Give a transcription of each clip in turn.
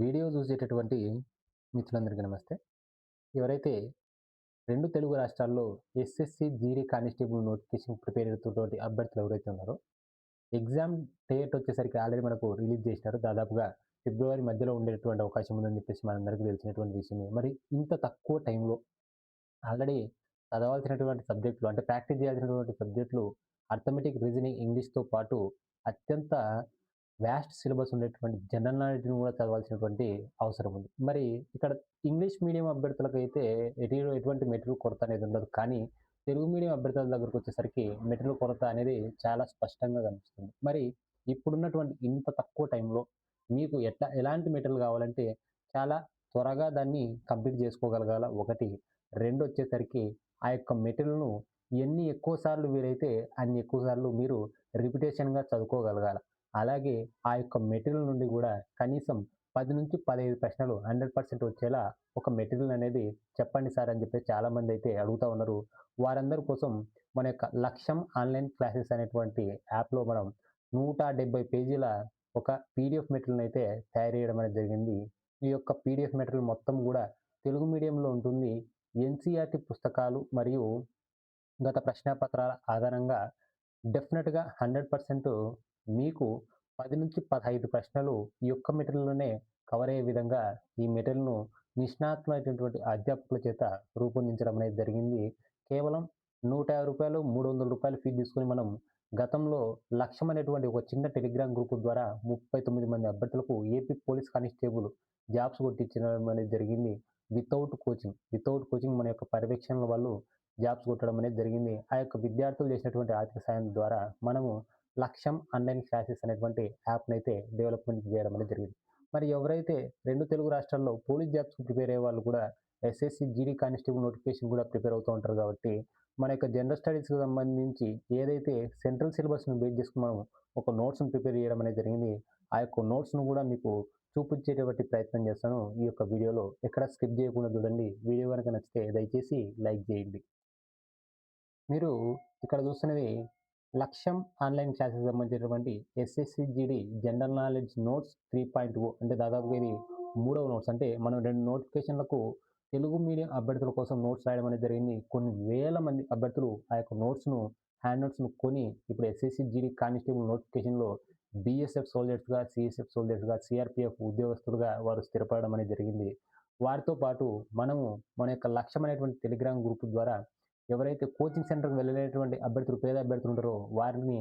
Video చూసేటటువంటి మిత్రులందరికీ నమస్తే. ఎవరైతే రెండు తెలుగు రాష్ట్రాల్లో SSC GD constable notification prepare అవుతున్నటువంటి అభ్యర్థులు ఎవరైతే ఉన్నారో ఎగ్జామ్ డేట్ వచ్చేసరికి ఆల్రెడీ మనకు రిలీజ్ చేసినారు. దాదాపుగా ఫిబ్రవరి మధ్యలో ఉండేటువంటి అవకాశం ఉందని చెప్పేసి మనందరికీ తెలిసినటువంటి విషయమే. మరి ఇంత తక్కువ టైంలో ఆల్రెడీ చదవాల్సినటువంటి సబ్జెక్టులు అంటే ప్రాక్టీస్ చేయాల్సినటువంటి సబ్జెక్టులు అర్థమెటిక్ రీజనింగ్ ఇంగ్లీష్తో పాటు అత్యంత వ్యాస్ట్ సిలబస్ ఉండేటువంటి జనరల్ నాలెడ్జ్ని కూడా చదవాల్సినటువంటి అవసరం ఉంది. మరి ఇక్కడ ఇంగ్లీష్ మీడియం అభ్యర్థులకు అయితే ఎటు ఎటువంటి మెటీరియల్ కొరత అనేది ఉండదు. కానీ తెలుగు మీడియం అభ్యర్థుల దగ్గరకు వచ్చేసరికి మెటీరియల్ కొరత అనేది చాలా స్పష్టంగా కనిపిస్తుంది. మరి ఇప్పుడున్నటువంటి ఇంత తక్కువ టైంలో మీకు ఎట్లా ఎలాంటి మెటీరియల్ కావాలంటే చాలా త్వరగా దాన్ని కంప్లీట్ చేసుకోగలగాల. ఒకటి రెండు వచ్చేసరికి ఆ యొక్క మెటీరియల్ను ఎన్ని ఎక్కువ సార్లు వీలైతే అన్ని ఎక్కువ సార్లు మీరు రిపిటేషన్గా చదువుకోగలగాల. అలాగే ఆ యొక్క మెటీరియల్ నుండి కూడా కనీసం పది నుంచి పదహైదు ప్రశ్నలు హండ్రెడ్ పర్సెంట్ వచ్చేలా ఒక మెటీరియల్ అనేది చెప్పండి సార్ అని చెప్పి చాలామంది అయితే అడుగుతూ ఉన్నారు. వారందరి కోసం మన యొక్క లక్ష్యం ఆన్లైన్ క్లాసెస్ అనేటువంటి యాప్లో మనం నూట డెబ్బై పేజీల ఒక పీడిఎఫ్ మెటీరియల్ అయితే తయారు చేయడం అనేది జరిగింది. ఈ యొక్క పీడిఎఫ్ మెటీరియల్ మొత్తం కూడా తెలుగు మీడియంలో ఉంటుంది. ఎన్సీఆర్టీ పుస్తకాలు మరియు గత ప్రశ్నపత్రాల ఆధారంగా డెఫినెట్గా హండ్రెడ్ పర్సెంట్ మీకు పది నుంచి పదహైదు ప్రశ్నలు ఈ యొక్క మెటీరియల్లోనే కవర్ అయ్యే విధంగా ఈ మెటీరియల్ను నిష్ణాతులైనటువంటి అధ్యాపకుల చేత రూపొందించడం అనేది జరిగింది. కేవలం నూట యాభై రూపాయలు మూడు వందల రూపాయలు ఫీజు తీసుకుని మనం గతంలో లక్ష్యం అనేటువంటి ఒక చిన్న టెలిగ్రామ్ గ్రూప్ ద్వారా ముప్పై తొమ్మిది మంది అభ్యర్థులకు ఏపీ పోలీస్ కానిస్టేబుల్ జాబ్స్ కొట్టించడం అనేది జరిగింది. వితౌట్ కోచింగ్ వితౌట్ కోచింగ్ మన యొక్క పర్యవేక్షణల వాళ్ళు జాబ్స్ కొట్టడం అనేది జరిగింది. ఆ యొక్క విద్యార్థులు చేసినటువంటి ఆర్థిక సాయం ద్వారా మనము లక్ష్యం ఆన్లైన్ క్లాసెస్ అనేటువంటి యాప్ని అయితే డెవలప్మెంట్ చేయడం అనేది జరిగింది. మరి ఎవరైతే రెండు తెలుగు రాష్ట్రాల్లో పోలీస్ జాబ్స్కి ప్రిపేర్ అయ్యే వాళ్ళు కూడా ఎస్ఎస్సి జీడీ కానిస్టేబుల్ నోటిఫికేషన్ కూడా ప్రిపేర్ అవుతూ ఉంటారు కాబట్టి మన యొక్క జనరల్ స్టడీస్కి సంబంధించి ఏదైతే సెంట్రల్ సిలబస్ను బేస్ చేసుకుని మనం ఒక నోట్స్ను ప్రిపేర్ చేయడం అనేది జరిగింది ఆ యొక్క నోట్స్ను కూడా మీకు చూపించేటువంటి ప్రయత్నం చేస్తాను. ఈ యొక్క వీడియోలో ఎక్కడ స్కిప్ చేయకుండా చూడండి. వీడియో కనుక నచ్చితే దయచేసి లైక్ చేయండి. మీరు ఇక్కడ చూస్తున్నది లక్ష్యం ఆన్లైన్ క్లాసెస్ సంబంధించినటువంటి SSC GD general knowledge notes three point O అంటే దాదాపుగా ఇది మూడవ నోట్స్. అంటే మనం రెండు నోటిఫికేషన్లకు తెలుగు మీడియం అభ్యర్థుల కోసం నోట్స్ రాయడం అనేది జరిగింది. కొన్ని వేల మంది అభ్యర్థులు ఆ యొక్క నోట్స్ను హ్యాండ్ నోట్స్ను కొని ఇప్పుడు ఎస్ఎస్సిజిడి కానిస్టేబుల్ నోటిఫికేషన్లో బీఎస్ఎఫ్ సోల్జర్స్గా సిఎస్ఎఫ్ సోల్జర్స్గా సిఆర్పిఎఫ్ ఉద్యోగస్తులుగా వారు స్థిరపడడం అనేది జరిగింది. వారితో పాటు మనము మన యొక్క లక్ష్యం అనేటువంటి టెలిగ్రామ్ గ్రూప్ ద్వారా ఎవరైతే కోచింగ్ సెంటర్కి వెళ్ళలేటువంటి అభ్యర్థులు పేద అభ్యర్థులు ఉంటారో వారిని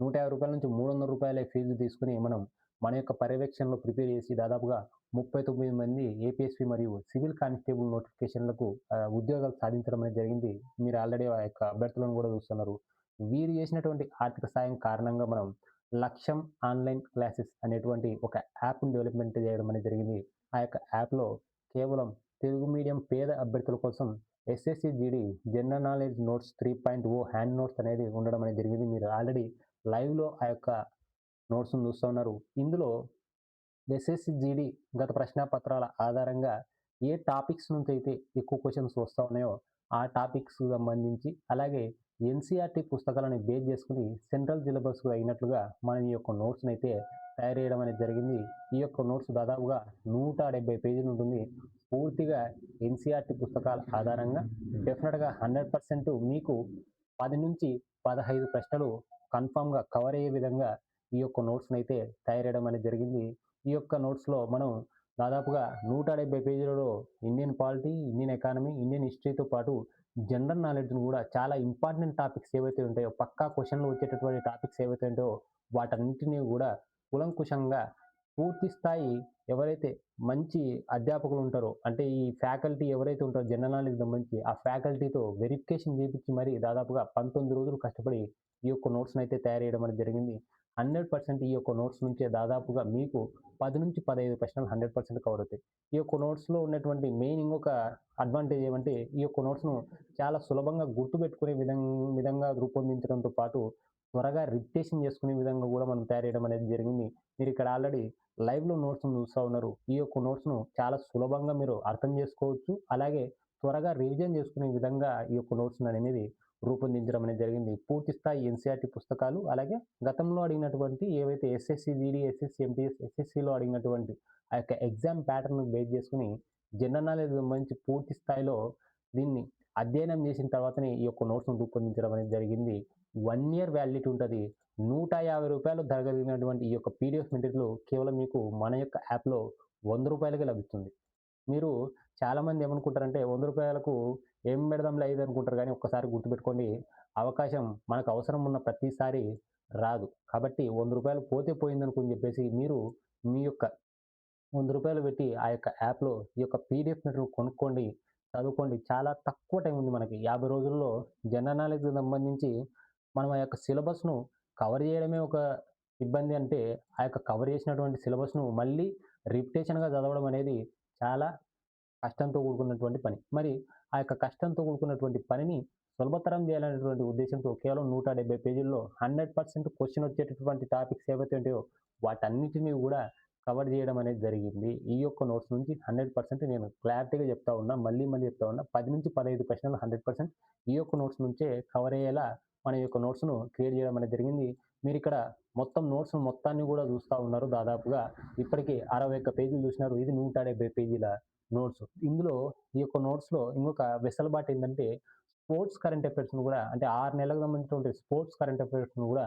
నూట యాభై రూపాయల నుంచి మూడు వందల రూపాయల ఫీజు తీసుకుని మనం మన యొక్క పర్యవేక్షణలో ప్రిపేర్ చేసి దాదాపుగా ముప్పై తొమ్మిది మంది ఏపీఎస్పీ మరియు సివిల్ కానిస్టేబుల్ నోటిఫికేషన్లకు ఉద్యోగాలు సాధించడం అనేది జరిగింది. మీరు ఆల్రెడీ ఆ యొక్క అభ్యర్థులను కూడా చూస్తున్నారు. వీరు చేసినటువంటి ఆర్థిక సాయం కారణంగా మనం లక్ష్యం ఆన్లైన్ క్లాసెస్ అనేటువంటి ఒక యాప్ను డెవలప్మెంట్ చేయడం అనేది జరిగింది. ఆ యొక్క యాప్లో కేవలం తెలుగు మీడియం పేద అభ్యర్థుల కోసం SSC GD general knowledge notes three point O hand notes అనేది ఉండడం అనేది జరిగింది. మీరు ఆల్రెడీ లైవ్లో ఆ యొక్క నోట్స్ను చూస్తూ ఉన్నారు. ఇందులో ఎస్ఎస్సి జీడీ గత ప్రశ్నపత్రాల ఆధారంగా ఏ టాపిక్స్ నుంచి అయితే ఎక్కువ క్వశ్చన్స్ వస్తూ ఉన్నాయో ఆ టాపిక్స్ సంబంధించి అలాగే ఎన్సీఆర్టీ పుస్తకాలను బేస్ చేసుకుని సెంట్రల్ సిలబస్కు అయినట్లుగా మనం ఈ యొక్క నోట్స్ని అయితే తయారు చేయడం అనేది జరిగింది. ఈ యొక్క నోట్స్ దాదాపుగా నూట డెబ్బై పేజీలు ఉంటుంది. పూర్తిగా ఎన్సీఆర్టీ పుస్తకాల ఆధారంగా డెఫినెట్గా హండ్రెడ్ పర్సెంట్ మీకు పది నుంచి పదహైదు ప్రశ్నలు కన్ఫామ్గా కవర్ అయ్యే విధంగా ఈ యొక్క నోట్స్ని అయితే తయారు చేయడం అనేది జరిగింది. ఈ యొక్క నోట్స్లో మనం దాదాపుగా నూట డెబ్బై పేజీలలో Indian polity Indian economy Indian హిస్టరీతో పాటు జనరల్ నాలెడ్జ్ను కూడా చాలా ఇంపార్టెంట్ టాపిక్స్ ఏవైతే ఉంటాయో పక్కా క్వశ్చన్లు వచ్చేటటువంటి టాపిక్స్ ఏవైతే ఉంటాయో వాటన్నింటినీ కూడా కులంకుశంగా పూర్తి స్థాయి ఎవరైతే మంచి అధ్యాపకులు ఉంటారో. అంటే ఈ ఫ్యాకల్టీ ఎవరైతే ఉంటారో జనరల్ నాలెడ్జ్ సంబంధించి ఆ ఫ్యాకల్టీతో వెరిఫికేషన్ చేయించి మరి దాదాపుగా పంతొమ్మిది రోజులు కష్టపడి ఈ యొక్క నోట్స్ని అయితే తయారు చేయడం అనేది జరిగింది. హండ్రెడ్ పర్సెంట్ ఈ యొక్క నోట్స్ నుంచే దాదాపుగా మీకు పది నుంచి పదహైదు ప్రశ్నలు హండ్రెడ్ పర్సెంట్ కవర్ అవుతాయి. ఈ యొక్క నోట్స్లో ఉన్నటువంటి మెయిన్ ఇంకొక అడ్వాంటేజ్ ఏమంటే ఈ యొక్క నోట్స్ను చాలా సులభంగా గుర్తుపెట్టుకునే విధంగా విధంగా రూపొందించడంతో పాటు త్వరగా రిప్టేషన్ చేసుకునే విధంగా కూడా మనం తయారు చేయడం అనేది జరిగింది. మీరు ఇక్కడ ఆల్రెడీ లైవ్లో నోట్స్ను చూస్తూ ఉన్నారు. ఈ యొక్క నోట్స్ను చాలా సులభంగా మీరు అర్థం చేసుకోవచ్చు. అలాగే త్వరగా రివిజన్ చేసుకునే విధంగా ఈ యొక్క నోట్స్ అనేది రూపొందించడం అనేది జరిగింది. పూర్తి స్థాయి ఎన్సీఆర్టీ పుస్తకాలు అలాగే గతంలో అడిగినటువంటి ఏవైతే ఎస్ఎస్సి జీడీ ఎస్ఎస్సి ఎంటీఎస్ ఎస్ఎస్సిలో అడిగినటువంటి ఆ యొక్క ఎగ్జామ్ ప్యాటర్న్ బేస్ చేసుకుని జనరల్ నాలెడ్జ్ సంబంధించి పూర్తి స్థాయిలో దీన్ని అధ్యయనం చేసిన తర్వాతనే ఈ యొక్క నోట్స్ను రూపొందించడం అనేది జరిగింది. వన్ ఇయర్ వ్యాలిడిటీ ఉంటుంది. నూట యాభై రూపాయలు ధర కలిగినటువంటి ఈ యొక్క పీడిఎఫ్ మెటీరియల్ కేవలం మీకు మన యొక్క యాప్లో వంద రూపాయలకే లభిస్తుంది. మీరు చాలామంది ఏమనుకుంటారంటే వంద రూపాయలకు ఏం పెడదాం లేదు అనుకుంటారు కానీ ఒక్కసారి గుర్తుపెట్టుకోండి అవకాశం మనకు అవసరం ఉన్న ప్రతిసారి రాదు. కాబట్టి వంద రూపాయలు పోతే పోయిందనుకుని చెప్పేసి మీరు మీ యొక్క వంద రూపాయలు పెట్టి ఆ యొక్క యాప్లో ఈ యొక్క పీడిఎఫ్ మెటీరియల్ కొనుక్కోండి. చదువుకోండి. చాలా తక్కువ టైం ఉంది మనకి. యాభై రోజుల్లో జనరల్ నాలెడ్జ్కి సంబంధించి మనం ఆ యొక్క సిలబస్ను కవర్ చేయడమే ఒక ఇబ్బంది అంటే ఆ యొక్క కవర్ చేసినటువంటి సిలబస్ను మళ్ళీ రిపిటేషన్గా చదవడం అనేది చాలా కష్టంతో కూడుకున్నటువంటి పని. మరి ఆ యొక్క కష్టంతో కూడుకున్నటువంటి పనిని సులభతరం చేయాలనేటువంటి ఉద్దేశంతో కేవలం నూట డెబ్బై పేజీల్లో హండ్రెడ్ పర్సెంట్ క్వశ్చన్ వచ్చేటటువంటి టాపిక్స్ ఏవైతే ఉంటాయో వాటన్నిటినీ కూడా కవర్ చేయడం అనేది జరిగింది. ఈ యొక్క నోట్స్ నుంచి హండ్రెడ్ పర్సెంట్ నేను క్లారిటీగా చెప్తా ఉన్నా మళ్ళీ మళ్ళీ చెప్తా ఉన్నా పది నుంచి పదహైదు ప్రశ్నలు హండ్రెడ్ పర్సెంట్ ఈ యొక్క నోట్స్ నుంచే కవర్ అయ్యేలా మన యొక్క నోట్స్ను క్రియేట్ చేయడం అనేది జరిగింది. మీరు ఇక్కడ మొత్తం నోట్స్ మొత్తాన్ని కూడా చూస్తూ ఉన్నారు దాదాపుగా. ఇప్పటికీ అరవై ఒక్క పేజీలు చూసినారు. ఇది నూట డెబ్బై పేజీల నోట్స్ ఇందులో ఈ యొక్క నోట్స్లో ఇంకొక వెసలుబాటు ఏంటంటే స్పోర్ట్స్ కరెంట్ అఫైర్స్ను కూడా అంటే ఆరు నెలలకు సంబంధించినటువంటి స్పోర్ట్స్ కరెంట్ అఫైర్స్ను కూడా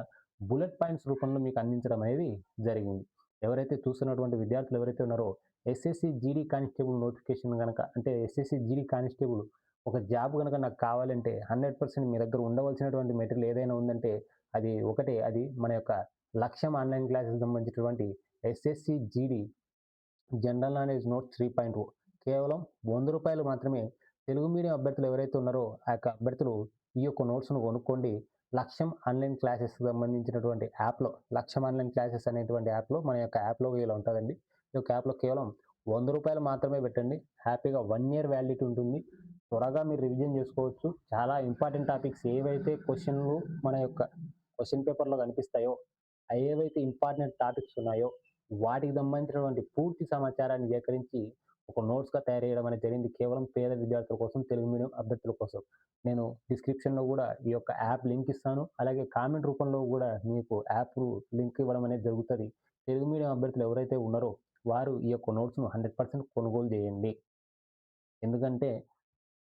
బుల్లెట్ పాయింట్స్ రూపంలో మీకు అందించడం అనేది జరిగింది. ఎవరైతే చూస్తున్నటువంటి విద్యార్థులు ఎవరైతే ఉన్నారో ఎస్ఎస్సి జీడీ కానిస్టేబుల్ నోటిఫికేషన్ కనుక అంటే ఎస్ఎస్సి జీడీ కానిస్టేబుల్ ఒక జాబ్ కనుక నాకు కావాలంటే హండ్రెడ్ పర్సెంట్ మీ దగ్గర ఉండవలసినటువంటి మెటీరియల్ ఏదైనా ఉందంటే అది ఒకటే అది మన యొక్క లక్ష్యం ఆన్లైన్ క్లాసెస్ సంబంధించినటువంటి SSC GD general knowledge note three point కేవలం వంద రూపాయలు మాత్రమే తెలుగు మీడియం అభ్యర్థులు ఎవరైతే ఉన్నారో ఆ యొక్క అభ్యర్థులు ఈ యొక్క నోట్స్ను కొనుక్కోండి. లక్ష్యం ఆన్లైన్ క్లాసెస్ సంబంధించినటువంటి యాప్లో లక్ష్యం ఆన్లైన్ క్లాసెస్ అనేటువంటి యాప్లో మన యొక్క యాప్లో ఇలా ఉంటుందండి. ఈ యొక్క యాప్లో కేవలం వంద రూపాయలు మాత్రమే పెట్టండి. హ్యాపీగా వన్ ఇయర్ వ్యాలిడిటీ ఉంటుంది. త్వరగా మీరు రివిజన్ చేసుకోవచ్చు. చాలా ఇంపార్టెంట్ టాపిక్స్ ఏవైతే క్వశ్చన్లు మన యొక్క క్వశ్చన్ పేపర్లో కనిపిస్తాయో ఏవైతే ఇంపార్టెంట్ టాపిక్స్ ఉన్నాయో వాటికి సంబంధించినటువంటి పూర్తి సమాచారాన్ని సేకరించి ఒక నోట్స్గా తయారు చేయడం అనేది జరిగింది. కేవలం పేద విద్యార్థుల కోసం తెలుగు మీడియం అభ్యర్థుల కోసం. నేను డిస్క్రిప్షన్లో కూడా ఈ యొక్క యాప్ లింక్ ఇస్తాను. అలాగే కామెంట్ రూపంలో కూడా మీకు యాప్ లింక్ ఇవ్వడం అనేది జరుగుతుంది. తెలుగు మీడియం అభ్యర్థులు ఎవరైతే ఉన్నారో వారు ఈ యొక్క నోట్స్ను హండ్రెడ్ పర్సెంట్ కొనుగోలు చేయండి. ఎందుకంటే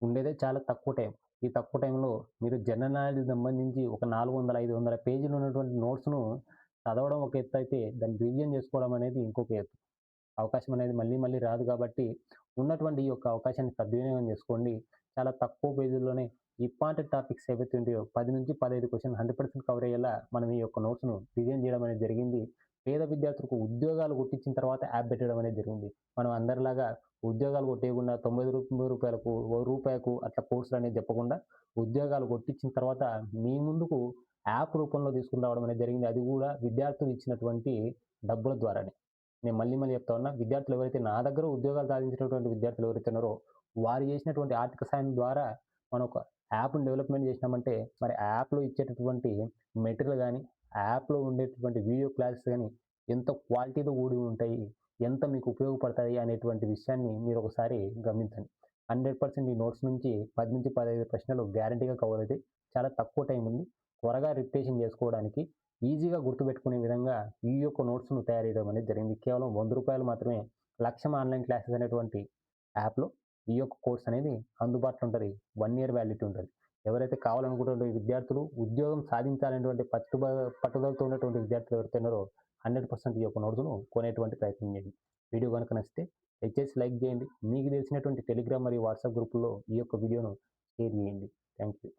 ఉండేదే చాలా తక్కువ టైం. ఈ తక్కువ టైంలో మీరు జనరల్ నాలెడ్జ్ సంబంధించి ఒక నాలుగు వందల ఐదు వందల పేజీలు ఉన్నటువంటి నోట్స్ను చదవడం ఒక ఎత్తు అయితే దాన్ని రివిజన్ చేసుకోవడం అనేది ఇంకొక ఎత్తు. అవకాశం అనేది మళ్ళీ మళ్ళీ రాదు కాబట్టి ఉన్నటువంటి ఈ యొక్క అవకాశాన్ని సద్వినియోగం చేసుకోండి. చాలా తక్కువ పేజీల్లోనే ఇంపార్టెంట్ టాపిక్స్ ఏవైతే ఉంటాయో పది నుంచి పదహైదు క్వశ్చన్ హండ్రెడ్ పర్సెంట్ కవర్ అయ్యేలా మనం ఈ యొక్క నోట్స్ను డిజైన్ చేయడం అనేది జరిగింది. పేద విద్యార్థులకు ఉద్యోగాలు కొట్టించిన తర్వాత యాప్ పెట్టడం అనేది జరిగింది. మనం అందరిలాగా ఉద్యోగాలు కొట్టేయకుండా తొంభై తొమ్మిది రూపాయలకు ఓ రూపాయకు అట్లా కోర్సులు అనేది చెప్పకుండా ఉద్యోగాలు కొట్టించిన తర్వాత మీ ముందుకు యాప్ రూపంలో తీసుకుని రావడం అనేది జరిగింది. అది కూడా విద్యార్థులు ఇచ్చినటువంటి డబ్బుల ద్వారానే. నేను మళ్ళీ మళ్ళీ చెప్తా ఉన్నా విద్యార్థులు ఎవరైతే నా దగ్గర ఉద్యోగాలు సాధించినటువంటి విద్యార్థులు ఎవరైతే ఉన్నారో వారు చేసినటువంటి ఆర్థిక సాయం ద్వారా మనం ఒక యాప్ను డెవలప్మెంట్ చేసినామంటే మరి యాప్లో ఇచ్చేటటువంటి మెటీరియల్ కానీ యాప్లో ఉండేటటువంటి వీడియో క్లాసెస్ కానీ ఎంత క్వాలిటీతో కూడి ఉంటాయి ఎంత మీకు ఉపయోగపడతాయి అనేటువంటి విషయాన్ని మీరు ఒకసారి గమనించండి. హండ్రెడ్ పర్సెంట్ ఈ నోట్స్ నుంచి పది నుంచి పదహైదు ప్రశ్నలు గ్యారంటీగా కవర్ అవుతాయి. చాలా తక్కువ టైం ఉంది. త్వరగా రిపిటేషన్ చేసుకోవడానికి ఈజీగా గుర్తుపెట్టుకునే విధంగా ఈ యొక్క నోట్స్ను తయారు చేయడం అనేది జరిగింది. కేవలం వంద రూపాయలు మాత్రమే లక్ష్యం ఆన్లైన్ క్లాసెస్ అనేటువంటి యాప్లో ఈ యొక్క కోర్స్ అనేది అందుబాటులో ఉంటుంది. వన్ ఇయర్ వ్యాలిడిటీ ఉంటుంది. ఎవరైతే కావాలనుకుంటున్న విద్యార్థులు ఉద్యోగం సాధించాలనేటువంటి పట్టు పట్టుదలతో ఉన్నటువంటి విద్యార్థులు ఎవరైతే ఉన్నారో హండ్రెడ్ పర్సెంట్ ఈ యొక్క నోట్స్ను కొనేటువంటి ప్రయత్నం చేయండి. వీడియో కనుక నచ్చితే దయచేసి లైక్ చేయండి. మీకు తెలిసినటువంటి టెలిగ్రామ్ మరియు వాట్సాప్ గ్రూపుల్లో ఈ యొక్క వీడియోను షేర్ చేయండి. Thank you